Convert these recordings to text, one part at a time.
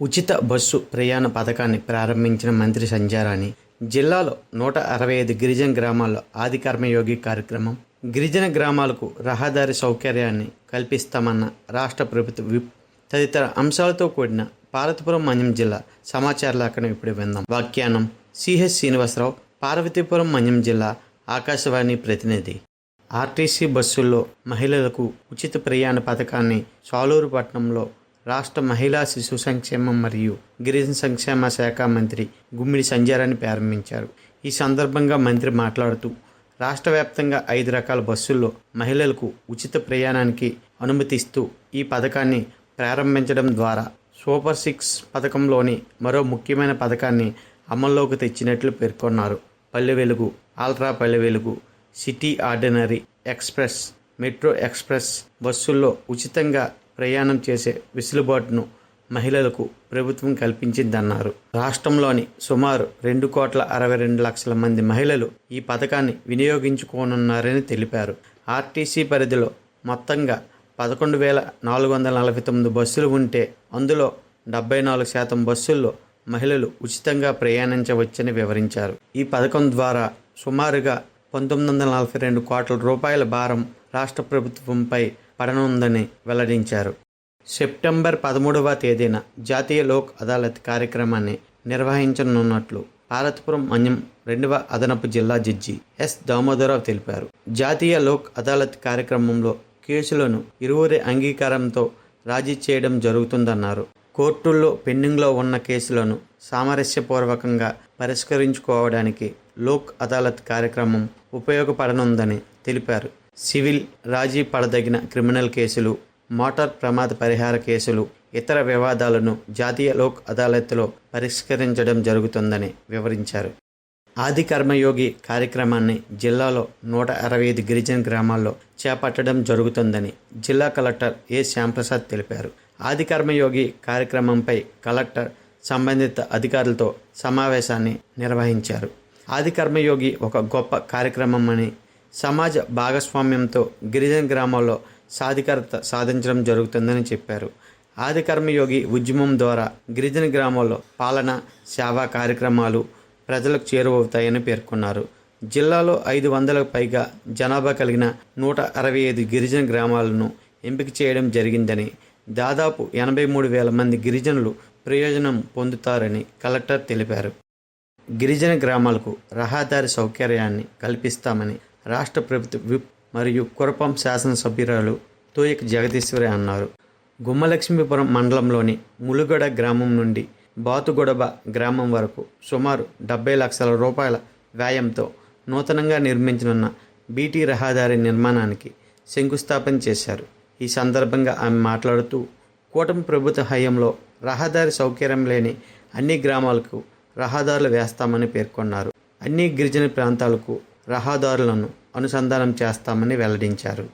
ఉచిత బస్సు ప్రయాణ పథకాన్ని ప్రారంభించిన మంత్రి సంజారాణి జిల్లాలో నూట అరవై ఐదు గిరిజన గ్రామాల్లో ఆది కర్మయోగి కార్యక్రమం గిరిజన గ్రామాలకు రహదారి సౌకర్యాన్ని కల్పిస్తామన్న రాష్ట్ర ప్రభుత్వ విప్ తదితర అంశాలతో కూడిన పార్వతీపురం మన్యం జిల్లా సమాచార లేఖను ఇప్పుడు విందాం. వ్యాఖ్యానం సిహెచ్ శ్రీనివాసరావు పార్వతీపురం మన్యం జిల్లా ఆకాశవాణి ప్రతినిధి. ఆర్టీసీ బస్సుల్లో మహిళలకు ఉచిత ప్రయాణ పథకాన్ని సాలూరు పట్టణంలో రాష్ట్ర మహిళా శిశు సంక్షేమం మరియు గిరిజన సంక్షేమ శాఖ మంత్రి గుమ్మిడి సంజారాన్ని ప్రారంభించారు. ఈ సందర్భంగా మంత్రి మాట్లాడుతూ రాష్ట్ర వ్యాప్తంగా ఐదు రకాల బస్సుల్లో మహిళలకు ఉచిత ప్రయాణానికి అనుమతిస్తూ ఈ పథకాన్ని ప్రారంభించడం ద్వారా సూపర్ సిక్స్ పథకంలోని మరో ముఖ్యమైన పథకాన్ని అమల్లోకి తెచ్చినట్లు పేర్కొన్నారు. పల్లె Velugu ultra Palle Velugu city ordinary express metro express బస్సుల్లో ఉచితంగా ప్రయాణం చేసే వెసులుబాటును మహిళలకు ప్రభుత్వం కల్పించిందన్నారు. రాష్ట్రంలోని సుమారు రెండు కోట్ల అరవై రెండు లక్షల మంది మహిళలు ఈ పథకాన్ని వినియోగించుకోనున్నారని తెలిపారు. ఆర్టీసీ పరిధిలో మొత్తంగా పదకొండు వేల నాలుగు వందల నలభై తొమ్మిది బస్సులు ఉంటే అందులో డెబ్బై నాలుగు శాతం బస్సుల్లో మహిళలు ఉచితంగా ప్రయాణించవచ్చని వివరించారు. ఈ పథకం ద్వారా సుమారుగా పంతొమ్మిది వందల నలభై రెండు కోట్ల రూపాయల భారం రాష్ట్ర ప్రభుత్వంపై పడనుందని వెల్లడించారు. సెప్టెంబర్ పదమూడవ తేదీన జాతీయ లోక్ అదాలత్ కార్యక్రమాన్ని నిర్వహించనున్నట్లు భారత్పురం మన్యం రెండవ అదనపు జిల్లా జడ్జి ఎస్ దామోదరరావు తెలిపారు. జాతీయ లోక్ అదాలత్ కార్యక్రమంలో కేసులను ఇరువురి అంగీకారంతో రాజీ చేయడం జరుగుతుందన్నారు. కోర్టుల్లో పెండింగ్లో ఉన్న కేసులను సామరస్యపూర్వకంగా పరిష్కరించుకోవడానికి లోక్ అదాలత్ కార్యక్రమం ఉపయోగపడనుందని తెలిపారు. సివిల్ రాజీ పడదగిన క్రిమినల్ కేసులు మోటార్ ప్రమాద పరిహార కేసులు ఇతర వివాదాలను జాతీయ లోక్ అదాలత్లో పరిష్కరించడం జరుగుతుందని వివరించారు. ఆది కర్మయోగి కార్యక్రమాన్ని జిల్లాలో నూట అరవై ఐదు గిరిజన గ్రామాల్లో చేపట్టడం జరుగుతుందని జిల్లా కలెక్టర్ ఏ. శ్యాంప్రసాద్ తెలిపారు. ఆది కర్మయోగి కార్యక్రమంపై కలెక్టర్ సంబంధిత అధికారులతో సమావేశాన్ని నిర్వహించారు. ఆది కర్మయోగి ఒక గొప్ప కార్యక్రమం అని సమాజ భాగస్వామ్యంతో గిరిజన గ్రామాల్లో సాధికారత సాధించడం జరుగుతుందని చెప్పారు. ఆది కర్మయోగి ఉద్యమం ద్వారా గిరిజన గ్రామాల్లో పాలన సేవా కార్యక్రమాలు ప్రజలకు చేరువవుతాయని పేర్కొన్నారు. జిల్లాలో ఐదు వందలకు పైగా జనాభా కలిగిన నూట అరవై ఐదు గిరిజన గ్రామాలను ఎంపిక చేయడం జరిగిందని దాదాపు ఎనభై మూడు వేల మంది గిరిజనులు ప్రయోజనం పొందుతారని కలెక్టర్ తెలిపారు. గిరిజన గ్రామాలకు రహదారి సౌకర్యాన్ని కల్పిస్తామని రాష్ట్ర ప్రభుత్వ విప్ మరియు కురపం శాసనసభ్యురాలు తోయక జగదీశ్వరి అన్నారు. గుమ్మలక్ష్మీపురం మండలంలోని ములుగడ గ్రామం నుండి బాతుగొడబ గ్రామం వరకు సుమారు డెబ్బై లక్షల రూపాయల వ్యయంతో నూతనంగా నిర్మించనున్న బీటీ రహదారి నిర్మాణానికి శంకుస్థాపన చేశారు. ఈ సందర్భంగా ఆమె మాట్లాడుతూ కూటమి ప్రభుత్వ హయాంలో రహదారి సౌకర్యం లేని అన్ని గ్రామాలకు రహదారులు వేస్తామని పేర్కొన్నారు. అన్ని గిరిజన ప్రాంతాలకు రహదారులను అనుసంధానం చేస్తామని వెల్లడించారు.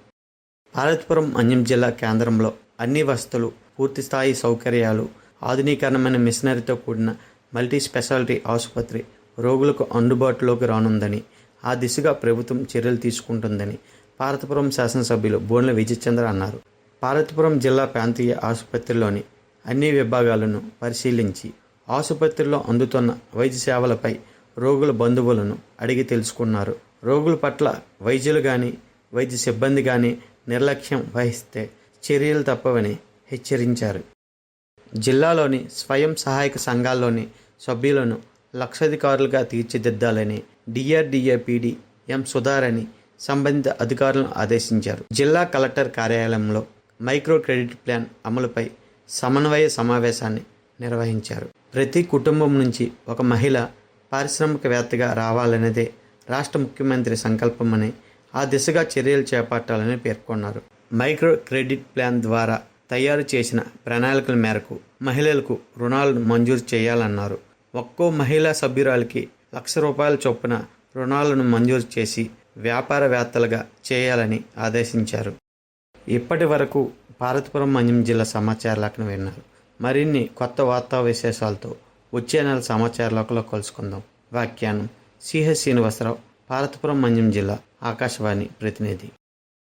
భారత్పురం మన్యం జిల్లా కేంద్రంలో అన్ని వసతులు పూర్తిస్థాయి సౌకర్యాలు ఆధునీకరణమైన మిషనరీతో కూడిన మల్టీ స్పెషాలిటీ ఆసుపత్రి రోగులకు అందుబాటులోకి రానుందని ఆ దిశగా ప్రభుత్వం చర్యలు తీసుకుంటుందని భారతపురం శాసనసభ్యులు బోన్ల విజయచంద్ర అన్నారు. భారతపురం జిల్లా ప్రాంతీయ ఆసుపత్రిలోని అన్ని విభాగాలను పరిశీలించి ఆసుపత్రిలో అందుతున్న వైద్య సేవలపై రోగుల బంధువులను అడిగి తెలుసుకున్నారు. రోగుల పట్ల వైద్యులు కానీ వైద్య సిబ్బంది కానీ నిర్లక్ష్యం వహిస్తే చర్యలు తప్పవని హెచ్చరించారు. జిల్లాలోని స్వయం సహాయక సంఘాల్లోని సభ్యులను లక్షాధికారులుగా తీర్చిదిద్దాలని డిఆర్డిఏ పీడీ ఎం సుధారని సంబంధిత అధికారులను ఆదేశించారు. జిల్లా కలెక్టర్ కార్యాలయంలో మైక్రో క్రెడిట్ ప్లాన్ అమలుపై సమన్వయ సమావేశాన్ని నిర్వహించారు. ప్రతి కుటుంబం నుంచి ఒక మహిళ పారిశ్రామికవేత్తగా రావాలనేదే రాష్ట్ర ముఖ్యమంత్రి సంకల్పమని ఆ దిశగా చర్యలు చేపట్టాలని పేర్కొన్నారు. మైక్రో క్రెడిట్ ప్లాన్ ద్వారా తయారు చేసిన ప్రణాళికల మేరకు మహిళలకు రుణాలను మంజూరు చేయాలన్నారు. ఒక్కో మహిళా సభ్యురాలికి లక్ష రూపాయల చొప్పున రుణాలను మంజూరు చేసి వ్యాపారవేత్తలుగా చేయాలని ఆదేశించారు. ఇప్పటి వరకు భారతపురం మన్యం జిల్లా సమాచార లేఖను విన్నారు. మరిన్ని కొత్త వార్తా విశేషాలతో వచ్చే నెల సమాచార కలుసుకుందాం. వ్యాఖ్యానం సిహెచ్ శ్రీనివాసరావు భారతపురం మన్యం జిల్లా ఆకాశవాణి ప్రతినిధి.